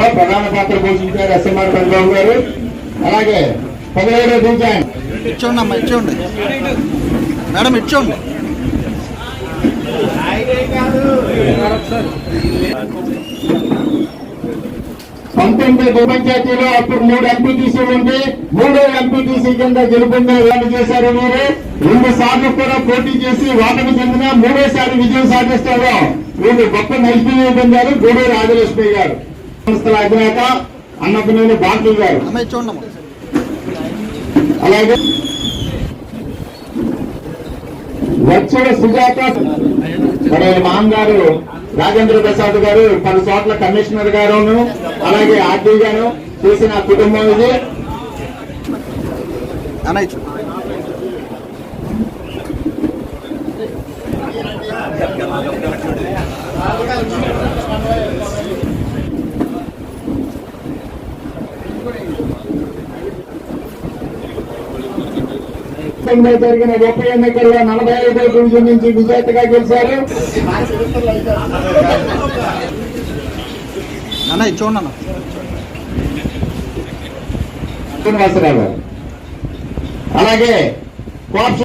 కార్యక్రమంలో ప్రధాన పాత్ర పోషించారు ఎస్ఎంఆర్ చంద్రబాబు గారు. అలాగే పదిహేడో డివిజన్ ఇచ్చోండి అమ్మా ఇచ్చోండి. మేడం ఇచ్చోండి. పంతొమ్మిది ఉప పంచాయతీలో అప్పుడు మూడు ఎంపీటీసీ ఉండి మూడో ఎంపీటీసీ కింద గెలుపొందే వాళ్ళు చేశారు మీరు. రెండు సార్లు కూడా పోటీ చేసి వాటమి చెందిన మూడోసారి విజయం సాధిస్తారు. వీళ్ళు గొప్ప నైపుణ్యం పొందారు గూడూరు రాజలక్ష్మి గారు. సంస్థల అధినేత అన్నపనేని బాంకీ గారు. అలాగే వచ్చల సుజాత మరి మామ్ గారు రాజేంద్ర ప్రసాద్ గారు పలు చోట్ల కమిషనర్ గారును అలాగే ఆర్టీ గారు చూసిన కుటుంబం ఇది. లో జరిగిన ఉప ఎన్నికల్లో నలభై ఐదో డివిజన్ నుంచి విజేతగా గెలిచారు. శ్రీనివాసరావు. గారు అలాగే కోర్సు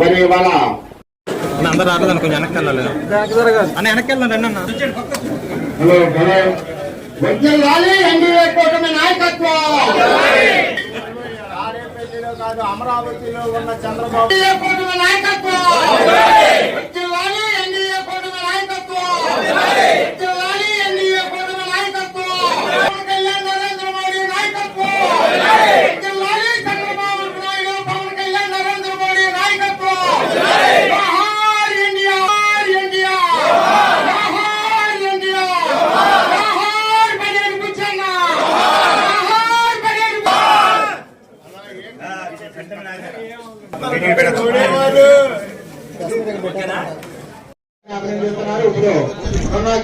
మరి ఇవాళ అన్న అందరు రాలేదన్న కొంచెం వెనక్కి వెళ్ళాలి. అన్న వెనక్కి వెళ్ళండి రండి అన్న. హలో. హలో ఎన్డీఏ కూటమి నాయకత్వం. అమరావతిలో ఉన్న చంద్రబాబు కూటమి నాయకత్వం. వజ్రాలి ఎన్డీఏ కూటమి నాయకత్వం.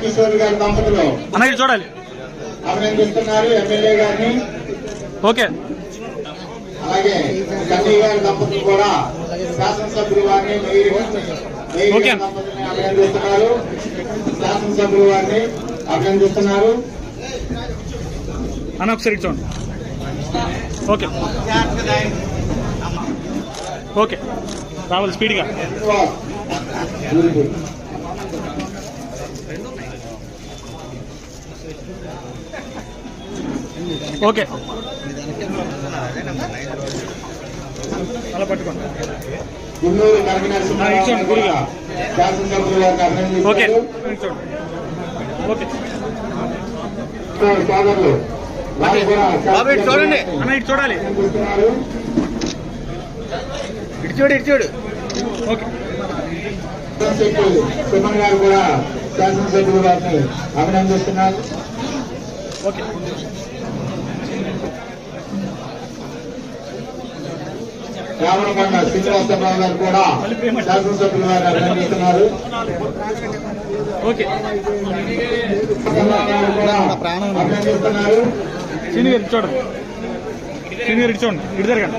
కిషోర్ గారి దంపతులు. చూడాలి. అభినందిస్తున్నారు ఎమ్మెల్యే గారిని. ఓకే. అలాగే గారి దంపతులు కూడా శాసనసభ్యులు వారిని మేయర్ మేయర్ ఓకే. గారి దంపతుల్ని అభినందిస్తున్నారు. శాసనసభ్యులు వారిని అభినందిస్తున్నారు. అన్న ఒకసారి చూడండి. ఓకే. ఓకే. రావాలి స్పీడ్గా. ఓకే. అలా పట్టుకోండి. ఓకే. ఓకే. బాబు ఇటు చూడండి. అన్న ఇటు చూడాలి. చూడు ఇటు చూడు సుమన్ గారు కూడా శాసనసభ్యులు అభినందిస్తున్నారు ఓకే. శ్రీనివాసరావు గారు కూడా శాసనసభ్యులు అభినందిస్తున్నారు గారు అభినందిస్తున్నారు ఇటు చూడండి చూడండి. ఇటు జరగండి.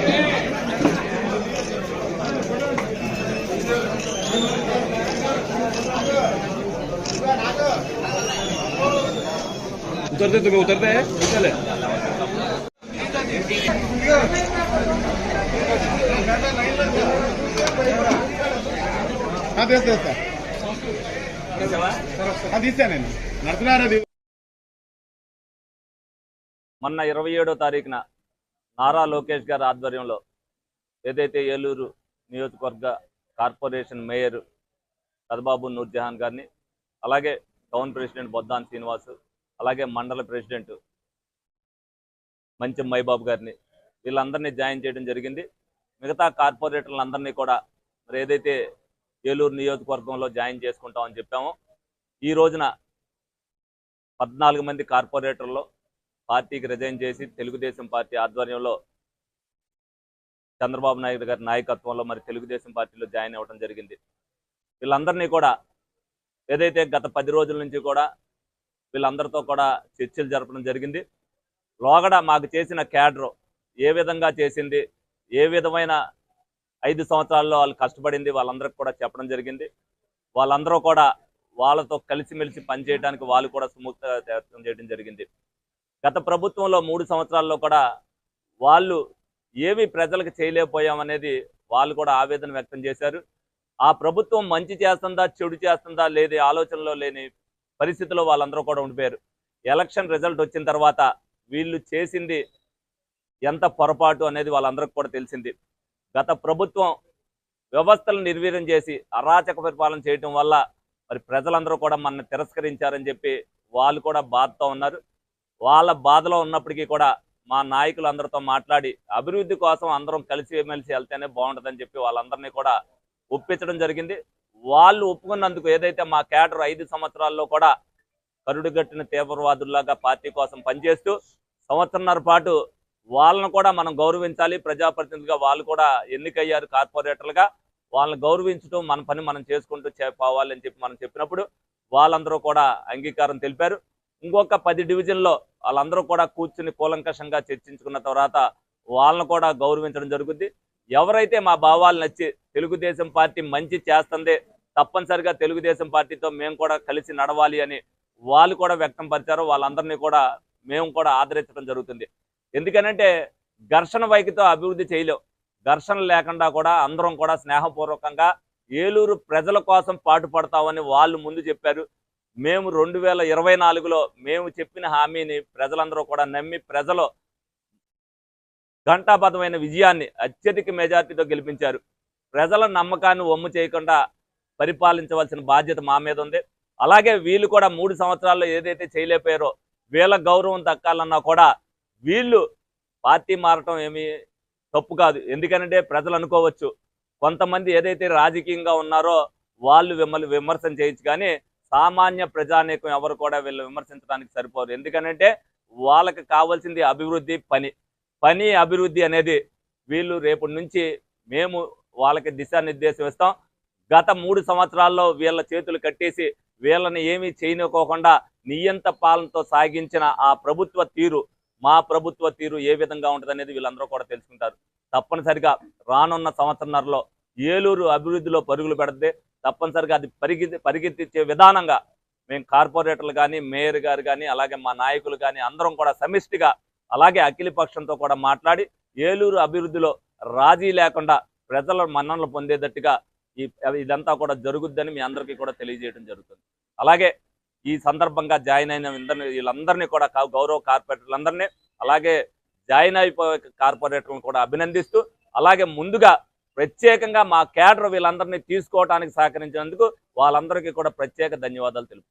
उतरते तुम्हें उतरते हैं चले తీస్తానండి నడుతున్నారా మొన్న ఇరవై ఏడో తారీఖున నారా లోకేష్ గారి ఆధ్వర్యంలో ఏదైతే ఏలూరు నియోజకవర్గ కార్పొరేషన్ మేయర్ కదబాబు నూర్జహాన్ గారిని అలాగే టౌన్ ప్రెసిడెంట్ బొద్దాన్ శ్రీనివాస్ అలాగే మండల ప్రెసిడెంట్ మంచి మైబాబు గారిని వీళ్ళందరినీ జాయిన్ చేయడం జరిగింది. మిగతా కార్పొరేటర్లందరినీ కూడా మరి ఏదైతే ఏలూరు నియోజకవర్గంలో జాయిన్ చేసుకుంటామని చెప్పామో ఈ రోజున పద్నాలుగు మంది కార్పొరేటర్లో పార్టీకి రిజైన్ చేసి తెలుగుదేశం పార్టీ ఆధ్వర్యంలో చంద్రబాబు నాయుడు గారి నాయకత్వంలో మరి తెలుగుదేశం పార్టీలో జాయిన్ అవ్వడం జరిగింది. వీళ్ళందరినీ కూడా ఏదైతే గత పది రోజుల నుంచి కూడా వీళ్ళందరితో కూడా చర్చలు జరపడం జరిగింది. లోగడ మాకు చేసిన క్యాడర్ ఏ విధంగా చేసింది ఏ విధమైన ఐదు సంవత్సరాల్లో వాళ్ళు కష్టపడింది వాళ్ళందరికి కూడా చెప్పడం జరిగింది. వాళ్ళందరూ కూడా వాళ్ళతో కలిసిమెలిసి పనిచేయడానికి వాళ్ళు కూడా సుముఖత వ్యక్తం చేయడం జరిగింది. గత ప్రభుత్వంలో మూడు సంవత్సరాల్లో కూడా వాళ్ళు ఏమి ప్రజలకు చేయలేకపోయామనేది వాళ్ళు కూడా ఆవేదన వ్యక్తం చేశారు. ఆ ప్రభుత్వం మంచి చేస్తుందా చెడు చేస్తుందా లేని ఆలోచనలో లేని పరిస్థితిలో వాళ్ళందరూ కూడా ఉండిపోయారు. ఎలక్షన్ రిజల్ట్ వచ్చిన తర్వాత వీళ్ళు చేసింది ఎంత పొరపాటు అనేది వాళ్ళందరికీ కూడా తెలిసింది. గత ప్రభుత్వం వ్యవస్థలను నిర్వీర్యం చేసి అరాచక పరిపాలన చేయటం వల్ల మరి ప్రజలందరూ కూడా మన తిరస్కరించారని చెప్పి వాళ్ళు కూడా బాధతో ఉన్నారు. వాళ్ళ బాధలో ఉన్నప్పటికీ కూడా మా నాయకులు అందరితో మాట్లాడి అభివృద్ధి కోసం అందరం కలిసి మెలిసి వెళ్తేనే బాగుంటుందని చెప్పి వాళ్ళందరినీ కూడా ఒప్పించడం జరిగింది. వాళ్ళు ఒప్పుకున్నందుకు ఏదైతే మా కేడర్ ఐదు సంవత్సరాల్లో కూడా కరుడుగట్టిన తీవ్రవాదుల్లాగా పార్టీ కోసం పనిచేస్తూ సంవత్సరంన్నర పాటు వాళ్ళను కూడా మనం గౌరవించాలి. ప్రజాప్రతినిధులుగా వాళ్ళు కూడా ఎన్నికయ్యారు కార్పొరేటర్లుగా. వాళ్ళని గౌరవించడం మన పని మనం చేసుకుంటూ చేపోవాలని చెప్పి మనం చెప్పినప్పుడు వాళ్ళందరూ కూడా అంగీకారం తెలిపారు. ఇంకొక పది డివిజన్లో వాళ్ళందరూ కూడా కూర్చుని కూలంకషంగా చర్చించుకున్న తర్వాత వాళ్ళను కూడా గౌరవించడం జరుగుద్ది. ఎవరైతే మా భావాలు నచ్చి తెలుగుదేశం పార్టీ మంచి చేస్తుంది తప్పనిసరిగా తెలుగుదేశం పార్టీతో మేము కూడా కలిసి నడవాలి అని వాళ్ళు కూడా వ్యక్తం పరిచారు వాళ్ళందరినీ కూడా మేము కూడా ఆదరించడం జరుగుతుంది. ఎందుకనంటే ఘర్షణ వైఖరితో అభివృద్ధి చేయలేం. ఘర్షణ లేకుండా కూడా అందరం కూడా స్నేహపూర్వకంగా ఏలూరు ప్రజల కోసం పాటుపడతామని వాళ్ళు ముందు చెప్పారు. మేము రెండు వేల ఇరవై నాలుగులో మేము చెప్పిన హామీని ప్రజలందరూ కూడా నమ్మి ప్రజలు ఘంటాబద్ధమైన విజయాన్ని అత్యధిక మెజార్టీతో గెలిపించారు. ప్రజల నమ్మకాన్ని ఒమ్ము చేయకుండా పరిపాలించవలసిన బాధ్యత మా మీద ఉంది. అలాగే వీళ్ళు కూడా మూడు సంవత్సరాల్లో ఏదైతే చేయలేకపోయారో వీళ్ళ గౌరవం దక్కాలన్నా కూడా వీళ్ళు పార్టీ మారటం ఏమీ తప్పు కాదు. ఎందుకంటే ప్రజలు అనుకోవచ్చు కొంతమంది ఏదైతే రాజకీయంగా ఉన్నారో వాళ్ళు మిమ్మల్ని విమర్శన చేయొచ్చు కానీ సామాన్య ప్రజానీకం ఎవరు కూడా వీళ్ళు విమర్శించడానికి సరిపోరు. ఎందుకనంటే వాళ్ళకి కావాల్సింది అభివృద్ధి పని. పని అభివృద్ధి అనేది వీళ్ళు రేపటి నుంచి మేము వాళ్ళకి దిశానిర్దేశం ఇస్తాం. గత మూడు సంవత్సరాల్లో వీళ్ళ చేతులు కట్టేసి వీళ్ళని ఏమీ చేయనుకోకుండా నియంత పాలనతో సాగించిన ఆ ప్రభుత్వ తీరు మా ప్రభుత్వ తీరు ఏ విధంగా ఉంటుంది అనేది వీళ్ళందరూ కూడా తెలుసుకుంటారు. తప్పనిసరిగా రానున్న సంవత్సరంలో ఏలూరు అభివృద్ధిలో పరుగులు పెడితే తప్పనిసరిగా అది పరిగెత్తి పరిగెత్తించే విధానంగా మేము కార్పొరేటర్లు కానీ మేయర్ గారు కానీ అలాగే మా నాయకులు కానీ అందరం కూడా సమిష్టిగా అలాగే అఖిల పక్షంతో కూడా మాట్లాడి ఏలూరు అభివృద్ధిలో రాజీ లేకుండా ప్రజల మన్ననలు పొందేటట్టుగా ఈ ఇదంతా కూడా జరుగుద్దని మీ అందరికీ కూడా తెలియజేయడం జరుగుతుంది. అలాగే ఈ సందర్భంగా జాయిన్ అయిన వీళ్ళందరినీ కూడా గౌరవ కార్పొరేటర్లందరినీ అలాగే జాయిన్ అయిపోయే కార్పొరేటర్లను కూడా అభినందిస్తూ అలాగే ముందుగా ప్రత్యేకంగా మా కేడర్ వీళ్ళందరినీ తీసుకోవడానికి సహకరించినందుకు వాళ్ళందరికీ కూడా ప్రత్యేక ధన్యవాదాలు తెలుపు